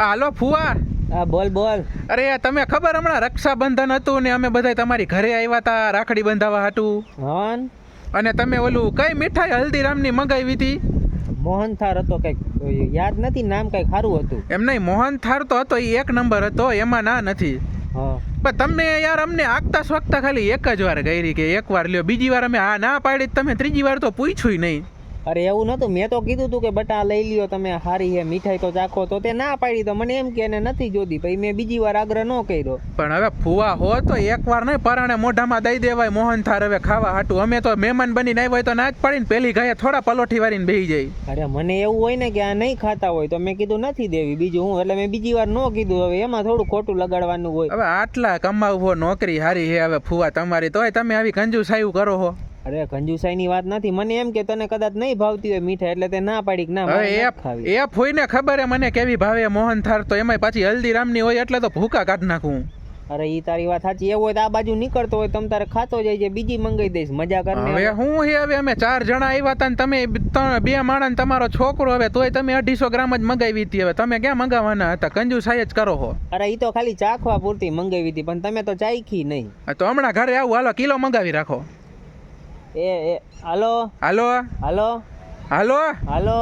હાલો ફુવા. હા બોલ બોલ. અરે તમે ખબર હમણાં રક્ષાબંધન હતું ને અમે બધા તમારી ઘરે આવ્યા હતા રાખડી બંધાવા હતું હન. અને તમે ઓલું કઈ મીઠાઈ હલ્દીરામની મંગાવી હતી? મોહન થાર હતો કંઈક યાદ નથી નામ કંઈક સારું હતું. એમ નહીં મોહન થાર તો હતો એ એક નંબર હતો એમાં ના નથી. હા. પણ તમને યાર અમને આગતા સ્વાગતા ખાલી એક જ વાર ગઈ કે એક વાર લ્યો બીજી વાર અમે હા ના પાડી તમે ત્રીજી વાર તો પૂછ્યું નહીં. અરે એવું નતું મેં તો કીધું તું કે બટા લઈ લ્યો તમે હારી હે મીઠાઈ તો ચાખો તો તે ના પાડી તો મને એમ કે એને નથી જોતી પછી મેં બીજી વાર આગ્રહ ન કર્યો. પણ હવે ફુવા હો તો એક વાર નહીં પરાણે મોઢામાં દઈ દેવાય મોહન થાર હવે ખાવા હાટું. અમે તો મહેમાન બનીને આવ્યા હોય તો ના જ પાડીને પેલી ગાય થોડા પલોઠી વાળીને બેહી જાય. અરે મને એવું હોય ને કે આ નહીં ખાતા હોય તો મેં કીધું નથી દેવી બીજું હું એટલે મેં બીજી વાર ન કીધું હવે એમાં થોડું ખોટું લગાડવાનું હોય. હવે આટલા કમાવો નોકરી હારી હે હવે ફુવા તમારી તોય તમે આવી કંજુસાયું કરો હો. અરે કંજુસાઈની વાત નથી. મને એમ કે તને કદાચ નહીં ભાવતી હોય મીઠા એટલે તે ના પાડી કે ના હવે એ ફોઈને ખબર હે મને કેવી ભાવે મોહન થાર તો એમાંય પાછી હલ્દીરામની હોય એટલે તો ભૂકા કાઢ નાખું. અરે ઈ તારી વાત સાચી. એવું હોય તો આ બાજુ નીકળતો હોય તમ તારે ખાતો જાય છે બીજી મંગાઈ દઈશ. મજા કર હવે હું હે હવે અમે ચાર જણા આવ્યા હતા ને તમે બે માણસ તમારો છોકરો હવે તોય તમે અઢીસો ગ્રામ જ મંગાવી હતી હવે. તમે ક્યાં મંગાવવાના હતા? કંજુ સાય જ કરો હો. અરે ઈ તો ખાલી ચાખવા પૂરતી મંગાવી હતી પણ તમે તો ચાખી નહીં. આ તો હમણાં ઘરે આવું. હાલો કિલો મંગાવી રાખો. એ હાલો? હાલો? હાલો? હાલો? હાલો?